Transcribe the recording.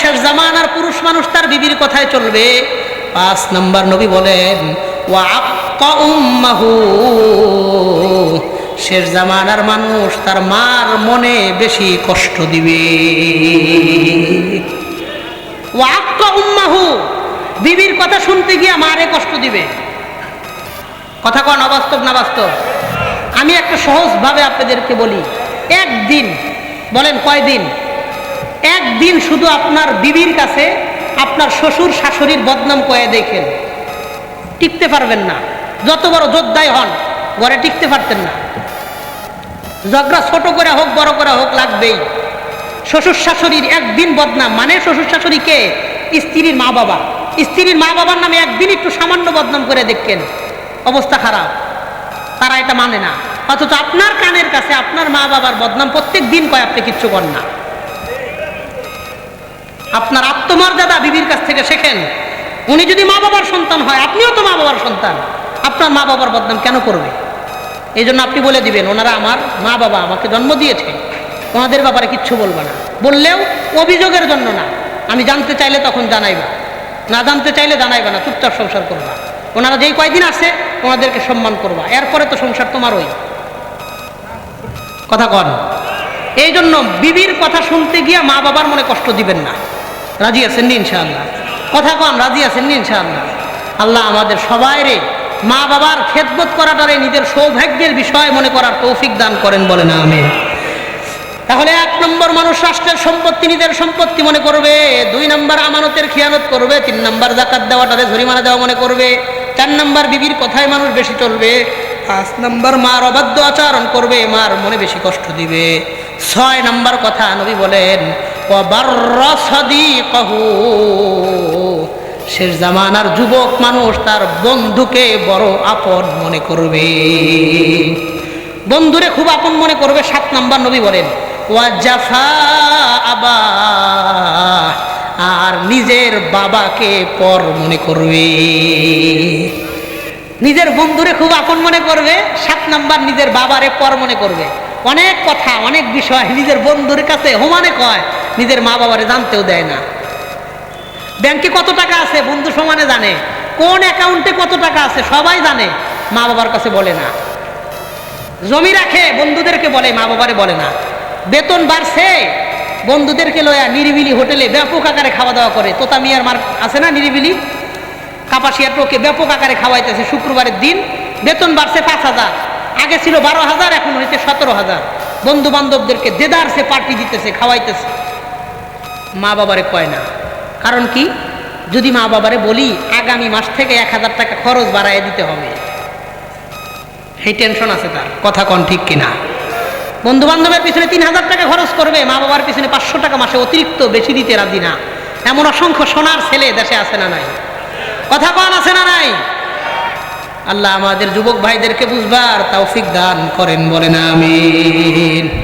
শেষ জামানার পুরুষ মানুষ তার বিবির কথায় চলবে। পাঁচ নাম্বার নবী বলেন শেষ জামানার মানুষ তার মার মনে বেশি কষ্ট দিবে। ওয়া আক্কা উম্মাহু, বিবির কথা শুনতে গিয়ে মারে কষ্ট দিবে। কথা কন, অবাস্তব না বাস্তব? আমি একটা সহজভাবে আপনাদেরকে বলি, একদিন, বলেন কয়দিন? একদিন শুধু আপনার বিবির কাছে আপনার শ্বশুর শাশুড়ির বদনাম কয়ে দেখেন। টিকতে পারবেন না। যত বড় যোদ্ধাই হন, ঘরে টিকতে পারতেন না। ঝগড়া ছোট করে হোক, বড় করে হোক, লাগবেই। শ্বশুর শাশুড়ির একদিন বদনাম। মানে শ্বশুর শাশুড়িকে স্ত্রীর মা বাবা। স্ত্রীর মা বাবার নামে একদিন একটু সামান্য বদনাম করে দেখেন। অবস্থা খারাপ। তারা এটা মানে না। অথচ আপনার কানের কাছে আপনার মা বাবার বদনাম প্রত্যেক দিন কয়, আপনি কিচ্ছু করেন না। আপনার আত্মমর্যাদা বিবির কাছ থেকে শেখেন। উনি যদি মা বাবার সন্তান হয়, আপনিও তো মা বাবার সন্তান। আপনার মা বাবার বদনাম কেন করবে? এই জন্য আপনি বলে দিবেন, ওনারা আমার মা বাবা আমাকে জন্ম দিয়েছে। ওনাদের ব্যাপারে কিচ্ছু বলবে না। বললেও অভিযোগের জন্য না। আমি জানতে চাইলে তখন জানাইবা। না জানতে চাইলে জানাইবা না, চুপচাপ সংসার করবা। ওনারা যেই কয়দিন আছে, ওনাদেরকে সম্মান করবা। এরপরে তো সংসার তোমারই কথা কন। এই জন্য বিবির কথা শুনতে গিয়ে মা বাবার মনে কষ্ট দিবেন না। রাজি আছেন নি ইনশাআল্লাহ? কথা কন রাজি আছেন নি ইনশাআল্লাহ? আল্লাহ আমাদের সবাই রে মা বাবার খেদমত করাটারে নিজের সৌভাগ্যের বিষয় মনে করার তৌফিক দান করেন বলে না আমি তাহলে এক নম্বর মানুষ রাষ্ট্রের সম্পত্তি, নিজের সম্পত্তি মনে করবে, দুই নম্বর আমানতের খেয়ানত করবে, তিন নম্বর জাকাত দেওয়াটারে জরিমানা দেওয়া মনে করবে, চার নম্বর বিবির কথায় মানুষ বেশি চলবে, পাঁচ নম্বর মার অবাধ্য আচরণ করবে, মার মনে বেশি কষ্ট দিবে। ছয় নম্বর কথা নবী বলেন শেষ জামানার যুবক মানুষ তার বন্ধুকে বড় আপন মনে করবে। বন্ধুরে খুব আপন মনে করবে, সাত নাম্বার নবী বলেন আবা আর নিজের বাবাকে পর মনে করবে। নিজের বন্ধুরে খুব আপন মনে করবে, সাত নাম্বার নিজের বাবারে পর মনে করবে। অনেক কথা, অনেক বিষয় নিজের বন্ধুর কাছে হোমানে কয় নিজের মা বাবারে জানতেও দেয় না। ব্যাংকে কত টাকা আছে বন্ধু সমানে জানে। কোন অ্যাকাউন্টে কত টাকা আছে সবাই জানে, মা বাবার কাছে বলে না। জমি রাখে, বন্ধুদেরকে বলে, মা বাবারে বলে না। বেতন বাড়ছে, বন্ধুদেরকে লয়া নিরিবিলি হোটেলে ব্যাপক আকারে খাওয়া দাওয়া করে। তোতা মিয়ার মার আছে না নিরিবিলি? কাপাসিয়ার টোকে ব্যাপক আকারে খাওয়াইতেছে শুক্রবারের দিন। বেতন বাড়ছে পাঁচ হাজার। আগে ছিল বারো হাজার, এখন হয়েছে সতেরো হাজার। বন্ধু বান্ধবদেরকে দেদার সে পার্টি দিতেছে, খাওয়াইতেছে। মা বাবারে কয় না। কারণ কি? যদি মা বাবারে বলি, আগামী মাস থেকে এক হাজার টাকা খরচ বাড়ায় দিতে হবে। সেই টেনশন আছে তার, কথা কন ঠিক কিনা। বন্ধু বান্ধবের পিছনে তিন হাজার টাকা খরচ করবে, মা বাবার পিছনে পাঁচশো টাকা মাসে অতিরিক্ত বেশি দিতে রাজি না। এমন অসংখ্য সোনার ছেলে দেশে আছে না নাই? কথা কন, আছে না নাই? আল্লাহ আমাদের যুবক ভাইদেরকে বুঝবার তৌফিক দান করেন, বলেন আমিন।